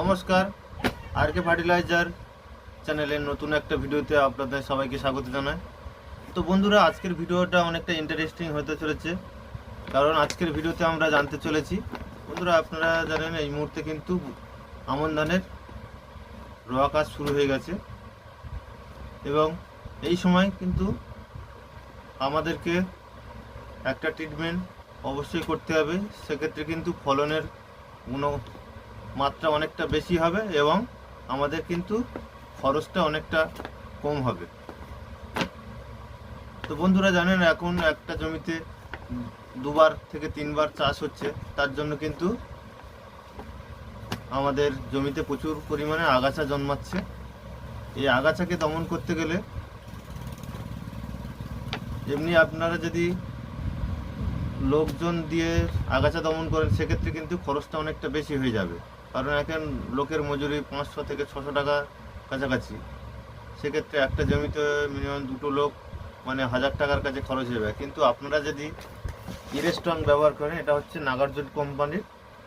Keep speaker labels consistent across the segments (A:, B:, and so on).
A: নমস্কার আর কে ফার্টিলাইজার চ্যানেলের নতুন একটা ভিডিওতে আপনাদের সবাইকে স্বাগত জানাই। তো বন্ধুরা, আজকের ভিডিওটা অনেকটা ইন্টারেস্টিং হতে চলেছে, কারণ আজকের ভিডিওতে আমরা জানতে চলেছি। বন্ধুরা, আপনারা জানেন এই মুহূর্তে কিন্তু আমন ধানের রোয়া কাজ শুরু হয়ে গেছে। এবং এই সময় কিন্তু আমাদেরকে একটা ট্রিটমেন্ট অবশ্যই করতে হবে। সেক্ষেত্রে কিন্তু ফলনের গুণ মাত্রা অনেকটা বেশি হবে এবং আমাদের কিন্তু খরচটা অনেকটা কম হবে। তো বন্ধুরা জানেন এখন একটা জমিতে দুবার থেকে তিনবার চাষ হচ্ছে, তার জন্য কিন্তু আমাদের জমিতে প্রচুর পরিমাণে আগাছা জন্মাচ্ছে। এই আগাছাকে দমন করতে গেলে এমনি আপনারা যদি লোকজন দিয়ে আগাছা দমন করেন, সেক্ষেত্রে কিন্তু খরচটা অনেকটা বেশি হয়ে যাবে। কারণ এখন লোকের মজুরি পাঁচশো থেকে ছশো টাকা কাছাকাছি। সেক্ষেত্রে একটা জমিতে মিনিমাম দুটো লোক মানে হাজার টাকার কাছে খরচ হয়ে হবে কিন্তু আপনারা যদি ইরেস্টন ব্যবহার করেন, এটা হচ্ছে নাগার্জুন কোম্পানির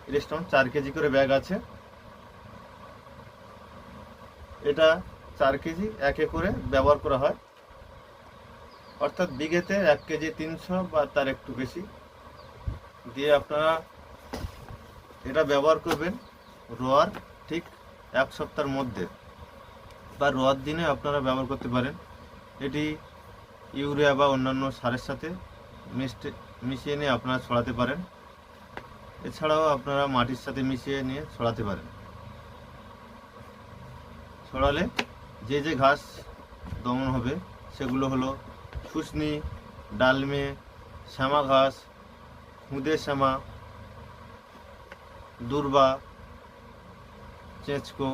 A: ইরেস্টন চার কেজি করে ব্যাগ আছে। এটা চার কেজি একে করে ব্যবহার করা হয়। অর্থাৎ বিঘেতে এক কেজি তিনশো বা তার একটু বেশি। দিয়ে আপনারা এটা ব্যবহার করবেন। রোয়ার ঠিক এক সপ্তাহের মধ্যে বা রোয়ার দিনে আপনারা ব্যবহার করতে পারেন। এটি ইউরিয়া বা অন্যান্য সারের সাথে মিশতে, মিশিয়ে নিয়ে আপনারা ছড়াতে পারেন। এছাড়াও আপনারা মাটির সাথে মিশিয়ে নিয়ে ছড়াতে পারেন। ছড়ালে যে যে ঘাস দমন হবে সেগুলো হলো শুশনি, ডালমে, শ্যামা ঘাস, খুদে শ্যামা, দুর্বা চেঁচকো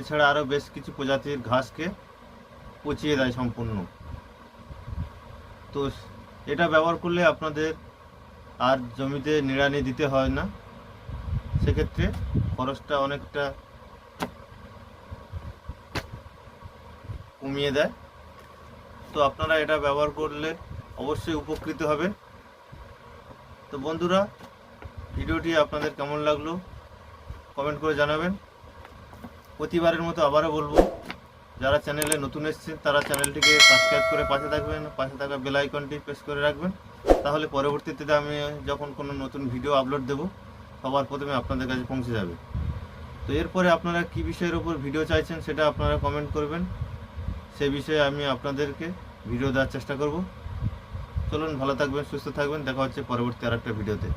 A: এছাড়া আরও বেশ কিছু প্রজাতির ঘাসকে পচিয়ে দেয় সম্পূর্ণ। তো এটা ব্যবহার করলে আপনাদের আর জমিতে নিড়ানি দিতে হয় না। সেক্ষেত্রে খরচটা অনেকটা কমিয়ে দেয়। তো আপনারা এটা ব্যবহার করলে অবশ্যই উপকৃত হবেন তো বন্ধুরা, ভিডিওটি আপনাদের কেমন লাগল? কমেন্ট করে জানাবেন। প্রতিবারের মতো আবারও বলব, যারা চ্যানেলে নতুন এসেছেন, তারা চ্যানেলটিকে সাবস্ক্রাইব করে পাশে থাকবেন, পাশে থাকা বেল আইকনটি প্রেস করে রাখবেন। তাহলে পরবর্তীতে আমি যখন কোনো নতুন ভিডিও আপলোড দেব, সবার প্রথমে আপনাদের কাছে পৌঁছে যাবে। তো এরপরে আপনারা কী বিষয়ের উপর ভিডিও চাইছেন সেটা আপনারা কমেন্ট করবেন। সে বিষয়ে আমি আপনাদেরকে ভিডিও দেওয়ার চেষ্টা করব। চলুন, ভালো থাকবেন, সুস্থ থাকবেন। দেখা হচ্ছে পরবর্তী আর একটা ভিডিওতে